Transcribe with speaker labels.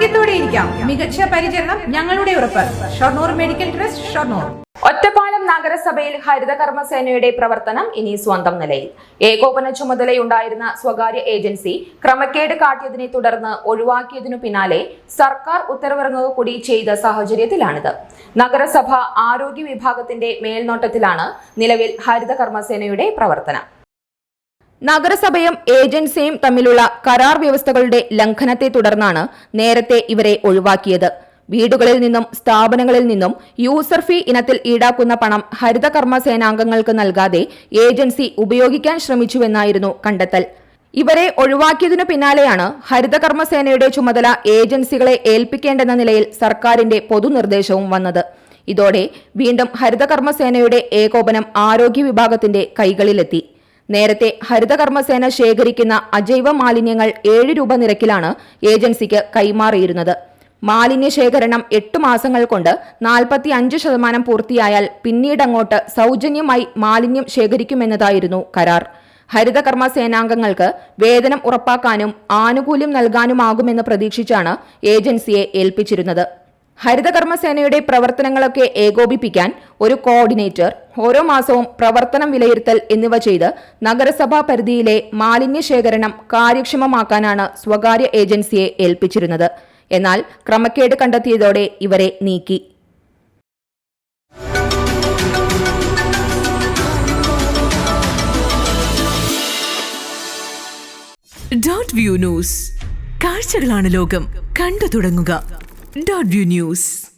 Speaker 1: ആരോഗ്യത്തോടെ ഇരിക്കാം. മികച്ച പരിചരണം ഞങ്ങളുടെ ഉറപ്പ്. Shoranur medical trust Shoranur.
Speaker 2: Ottapalam നഗരസഭയിൽ ഹരിതകർമ്മസേനയുടെ പ്രവർത്തനം ഇനി സ്വന്തം നിലയിൽ. ഏകോപന ചുമതലയുണ്ടായിരുന്ന സ്വകാര്യ ഏജൻസി ക്രമക്കേട് കാട്ടിയതിനെ തുടർന്ന് ഒഴിവാക്കിയതിനു പിന്നാലെ സർക്കാർ ഉത്തരവിറങ്ങുക കൂടി ചെയ്ത സാഹചര്യത്തിലാണിത്. നഗരസഭ ആരോഗ്യ വിഭാഗത്തിന്റെ മേൽനോട്ടത്തിലാണ് നിലവിൽ ഹരിതകർമ്മസേനയുടെ പ്രവർത്തനം. നഗരസഭയും ഏജൻസിയും തമ്മിലുള്ള കരാർ വ്യവസ്ഥകളുടെ ലംഘനത്തെ തുടർന്നാണ് നേരത്തെ ഇവരെ ഒഴിവാക്കിയത്. വീടുകളിൽ നിന്നും സ്ഥാപനങ്ങളിൽ നിന്നും യൂസർ ഫീ ഇനത്തിൽ ഈടാക്കുന്ന പണം ഹരിതകർമ്മ സേനാംഗങ്ങൾക്ക് നൽകാതെ ഏജൻസി ഉപയോഗിക്കാൻ ശ്രമിച്ചുവെന്നായിരുന്നു കണ്ടെത്തൽ. ഇവരെ ഒഴിവാക്കിയതിനു പിന്നാലെയാണ് ഹരിതകർമ്മ സേനയുടെ ചുമതല ഏജൻസികളെ ഏൽപ്പിക്കേണ്ടെന്ന നിലയിൽ സർക്കാരിന്റെ പൊതുനിർദ്ദേശവും വന്നത്. ഇതോടെ വീണ്ടും ഹരിതകർമ്മ സേനയുടെ ഏകോപനം ആരോഗ്യ വിഭാഗത്തിന്റെ കൈകളിലെത്തി. നേരത്തെ ഹരിതകർമ്മസേന ശേഖരിക്കുന്ന അജൈവ മാലിന്യങ്ങൾ ഏഴ് രൂപ നിരക്കിലാണ് ഏജൻസിക്ക് കൈമാറിയിരുന്നത്. മാലിന്യ ശേഖരണം എട്ട് മാസങ്ങൾ കൊണ്ട് നാൽപ്പത്തി അഞ്ച് ശതമാനം പൂർത്തിയായാൽ പിന്നീടങ്ങോട്ട് സൗജന്യമായി മാലിന്യം ശേഖരിക്കുമെന്നതായിരുന്നു കരാർ. ഹരിതകർമ്മ സേനാംഗങ്ങൾക്ക് വേതനം ഉറപ്പാക്കാനും ആനുകൂല്യം നൽകാനുമാകുമെന്ന് പ്രതീക്ഷിച്ചാണ് ഏജൻസിയെ ഏൽപ്പിച്ചിരുന്നത്. ഹരിതകർമ്മസേനയുടെ പ്രവർത്തനങ്ങളൊക്കെ ഏകോപിപ്പിക്കാൻ ഒരു കോർഡിനേറ്റർ ഓരോ മാസവും പ്രവർത്തനം വിലയിരുത്തൽ എന്നിവ ചെയ്ത് നഗരസഭാ പരിധിയിലെ മാലിന്യ ശേഖരണം കാര്യക്ഷമമാക്കാനാണ് സ്വകാര്യ ഏജൻസിയെ ഏൽപ്പിച്ചിരുന്നത്. എന്നാൽ ക്രമക്കേട് കണ്ടെത്തിയതോടെ ഇവരെ നീക്കി.
Speaker 3: ഡോട്ട് വ്യൂ ന്യൂസ് കാഴ്ചകളാണ് ലോകം. കണ്ടു തുടങ്ങുക. Dot view news